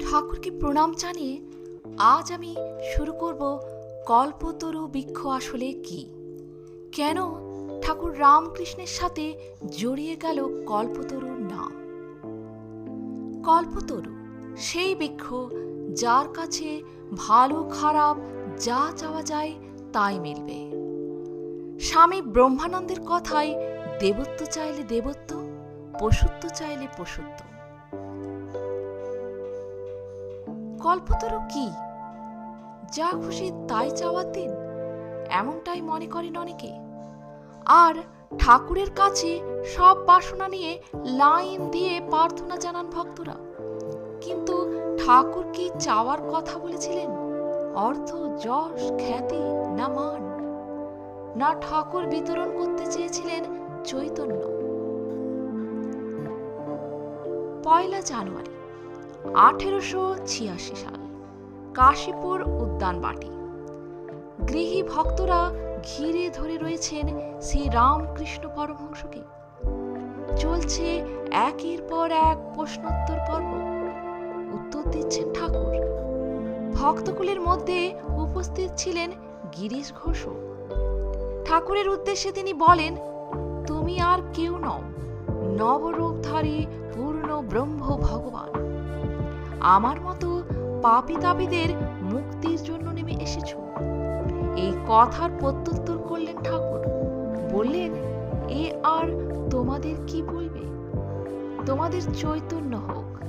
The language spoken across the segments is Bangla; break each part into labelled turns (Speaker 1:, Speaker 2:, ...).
Speaker 1: ঠাকুরকে প্রণাম জানিয়ে আজ আমি শুরু করব কল্পতরু বৃক্ষ আসলে কি? কেন ঠাকুর রামকৃষ্ণের সাথে জড়িয়ে গেল কল্পতরুর নাম? কল্পতরু, সেই বৃক্ষ যার কাছে ভালো খারাপ যা চাওয়া যায় তাই মিলবে। স্বামী ব্রহ্মানন্দের কথায় দেবত্ব চাইলে দেবত্ব, পশুত্ব চাইলে পশুত্ব। কল্পতরু কি? যা খুশি তাই চাওয়ার দিন, এমনটাই মনে করেন অনেকে। আর ঠাকুরের কাছে সব বাসনা নিয়ে লাইন দিয়ে প্রার্থনা জানান ভক্তরা। কিন্তু ঠাকুর কি চাওয়ার কথা বলেছিলেন? অর্থ, যশ, খ্যাতি না মান? না ঠাকুর বিতরণ করতে চেয়েছিলেন চৈতন্য? পয়লা জানুয়ারি। আঠেরোশো ছিয়াশি সাল, কাশীপুর উদ্যানবাটি গৃহী ভক্তরা ঘিরে ধরে রয়েছেন শ্রী রামকৃষ্ণ পরমহংসকে। চলছে একের পর এক প্রশ্নোত্তর পর্ব। উত্তর দিচ্ছেন ঠাকুর। ভক্তকুলের মধ্যে উপস্থিত ছিলেন গিরিশ ঘোষ ঠাকুরের উদ্দেশ্যে তিনি বলেন, তুমি আর কেউ নও, নবরূপধারী পূর্ণ ব্রহ্ম ভগবান। আমার মতো পাপি তাপিদের মুক্তির জন্য নেমে এসেছ। এই কথার প্রত্যুত্তর করলেন ঠাকুর। বললেন, এ আর তোমাদের কি বলবে? তোমাদের চৈতন্য হোক।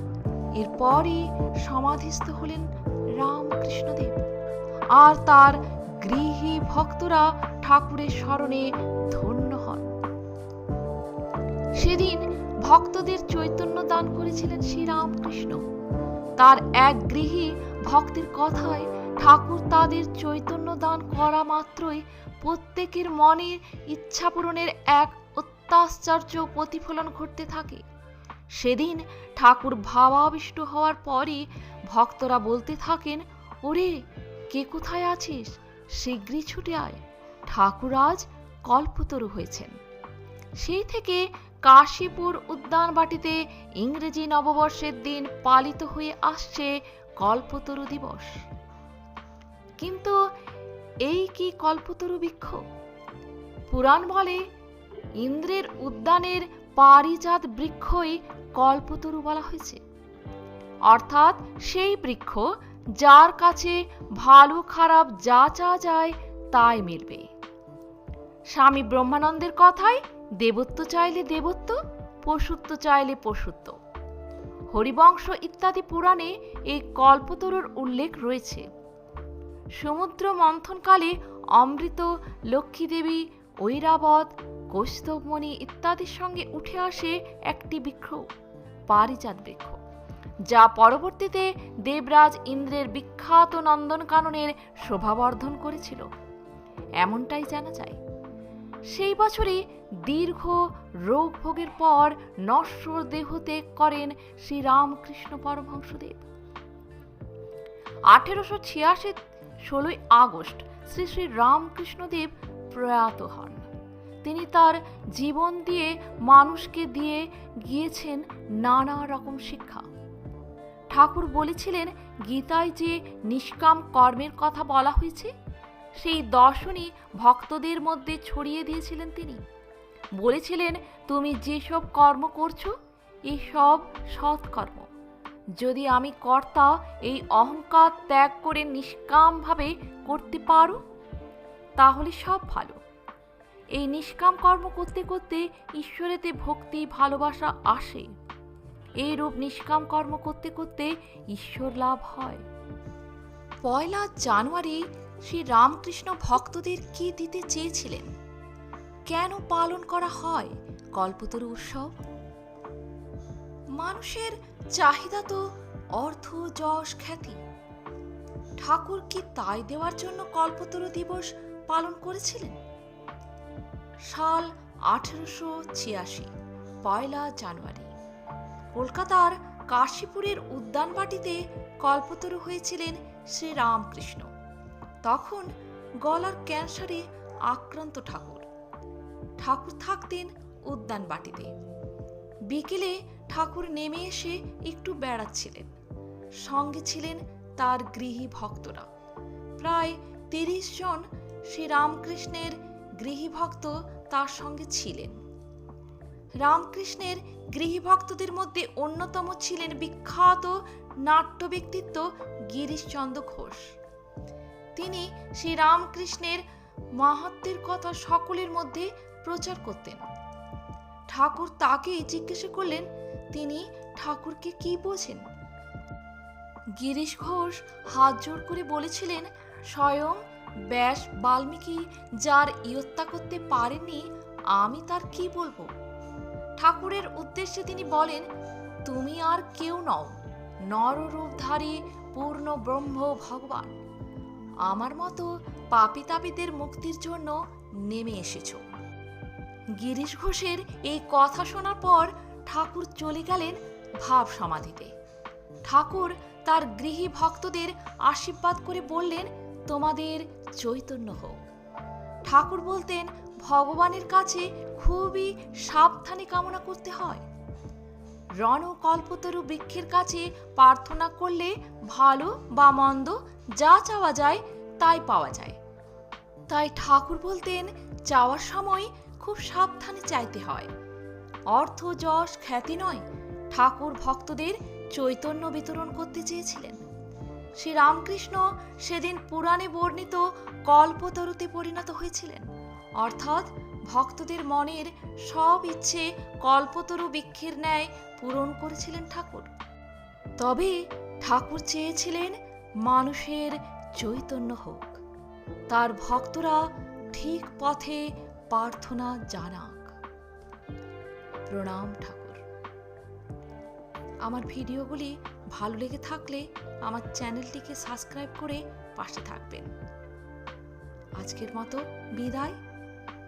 Speaker 1: এরপরই সমাধিস্থ হলেন রামকৃষ্ণদেব। আর তার গৃহী ভক্তরা ঠাকুরের স্মরণে ধন্য হন। সেদিন ভক্তদের চৈতন্য দান করেছিলেন শ্রীরামকৃষ্ণ। তার এক গৃহী ভক্তের কথায় ঠাকুর তাদের চৈতন্য দান করা মাত্রই প্রত্যেকের মনের ইচ্ছা পূরণের এক অত্যাশ্চর্য প্রতিফলন ঘটতে থাকে। সেদিন ঠাকুর ভাবাবিষ্ট হওয়ার পরই ভক্তরা বলতে থাকেন, ওরে, কে কোথায় আছিস? শীঘ্রই ছুটে আয়। ঠাকুর আজ কল্পতরু হয়েছেন। সেই থেকে কাশীপুর উদ্যানবাটিতে ইংরেজি নববর্ষের দিন পালিত হয়ে আসছে কল্পতরু দিবস। কিন্তু এই কি কল্পতরু বৃক্ষ? পুরাণ বলে, ইন্দ্রের উদ্যানের পারিজাত বৃক্ষই কল্পতরু বলা হয়েছে। অর্থাৎ সেই বৃক্ষ যার কাছে ভালো খারাপ যা চা যায় তাই মিলবে। স্বামী ব্রহ্মানন্দের কথায় দেবত্ব চাইলে দেবত্ব, পশুত্ব চাইলে পশুত্ব। হরিবংশ ইত্যাদি পুরাণে এই কল্পতরুর উল্লেখ রয়েছে। সমুদ্র মন্থনকালে অমৃত, লক্ষ্মীদেবী, ঐরাবত কৌস্তবমণি ইত্যাদির সঙ্গে উঠে আসে একটি বৃক্ষ, পারিজাত বৃক্ষ, যা পরবর্তীতে দেবরাজ ইন্দ্রের বিখ্যাত নন্দনকাননের শোভাবর্ধন করেছিল। এমনটাই জানা যায়। সেই বছরই দীর্ঘ রোগ ভোগের পর নশ্বর দেহ ত্যাগ করেন শ্রীরামকৃষ্ণ পরমহংসদেব। আঠেরোশো ছিয়াশি ষোলোই আগস্ট শ্রী শ্রী রামকৃষ্ণদেব প্রয়াত হন। তিনি তার জীবন দিয়ে মানুষকে দিয়ে গিয়েছেন নানা রকম শিক্ষা। ঠাকুর বলেছিলেন, গীতায় যে নিষ্কাম কর্মের কথা বলা হয়েছে সেই দর্শনই ভক্তদের মধ্যে ছড়িয়ে দিয়েছিলেন তিনি। বলেছিলেন, তুমি যেসব কর্ম করছ এই সব সৎকর্ম। যদি আমি কর্তা এই অহংকার ত্যাগ করে নিষ্কামভাবে করতে পারো, তাহলে সব ভালো। এই নিষ্কাম কর্ম করতে করতে ঈশ্বরেতে ভক্তি, ভালোবাসা আসে। এই রূপ নিষ্কাম কর্ম করতে করতে ঈশ্বর লাভ হয়। পয়লা জানুয়ারি শ্রী রামকৃষ্ণ ভক্তদের কি দিতে চেয়েছিলেন? কেন পালন করা হয় কল্পতরু উৎসব? মানুষের চাহিদা তো অর্থ যশ খ্যাতি। ঠাকুর কি তাই দেওয়ার জন্য কল্পতরু দিবস পালন করেছিলেন? সাল আঠেরোশো ছিয়াশি, পয়লা জানুয়ারি। কলকাতার কাশীপুরের উদ্যানবাটিতে কল্পতরু হয়েছিলেন শ্রী রামকৃষ্ণ। তখন গলার ক্যান্সারে আক্রান্ত ঠাকুর। ঠাকুর থাকতেন উদ্যানবাটিতে বিকেলে ঠাকুর নেমে এসে একটু বেড়াচ্ছিলেন। সঙ্গে ছিলেন তার গৃহী ভক্তরা। প্রায় তিরিশ জন শ্রী রামকৃষ্ণের গৃহী ভক্ত তার সঙ্গে ছিলেন। রামকৃষ্ণের গৃহী ভক্তদের মধ্যে অন্যতম ছিলেন বিখ্যাত নাট্য ব্যক্তিত্ব গিরিশচন্দ্র ঘোষ। তিনি শ্রী রামকৃষ্ণের মাহাত্মের কথা সকলের মধ্যে প্রচার করতেন। ঠাকুর তাকেই জিজ্ঞাসা করলেন, তিনি ঠাকুরকে কি বোঝেন গিরিশ ঘোষ হাত জোর করে বলেছিলেন, স্বয়ং ব্যাস বাল্মীকি যার ইয়ত্তা করতে পারেননি, আমি তার কি বলব? ঠাকুরের উদ্দেশ্যে তিনি বলেন, তুমি আর কেউ নও, নররূপধারী পূর্ণ ব্রহ্ম ভগবান। আমার মতো পাপি তাপিদের মুক্তির জন্য নেমে এসেছ। গিরিশ ঘোষের এই কথা শোনার পর ঠাকুর চলে গেলেন ভাব সমাধিতে। ঠাকুর তার গৃহী ভক্তদের আশীর্বাদ করে বললেন, তোমাদের চৈতন্য হোক। ঠাকুর বলতেন, ভগবানের কাছে খুবই সাবধানে কামনা করতে হয়। রণ ও কল্পতরু বৃক্ষের কাছে প্রার্থনা করলে ভালো বা মন্দ যা চাওয়া যায় তাই পাওয়া যায়। তাই ঠাকুর বলতেন, চাওয়ার সময় খুব সাবধানে চাইতে হয়। অর্থ, যশ, খ্যাতি নয়, ঠাকুর ভক্তদের চৈতন্য বিতরণ করতে চেয়েছিলেন। শ্রী রামকৃষ্ণ সেদিন পুরাণে বর্ণিত কল্পতরুতে পরিণত হয়েছিলেন। অর্থাৎ ভক্তদের মনের সব ইচ্ছে কল্পতরু বৃক্ষের ন্যায় পূরণ করেছিলেন ঠাকুর। তবে ঠাকুর চেয়েছিলেন মানুষের চৈতন্য হোক। তার ভক্তরা ঠিক পথে প্রার্থনা জানাক। প্রণাম ঠাকুর। আমার ভিডিওগুলি ভালো লেগে থাকলে আমার চ্যানেলটিকে সাবস্ক্রাইব করে পাশে থাকবেন। আজকের মতো বিদায়।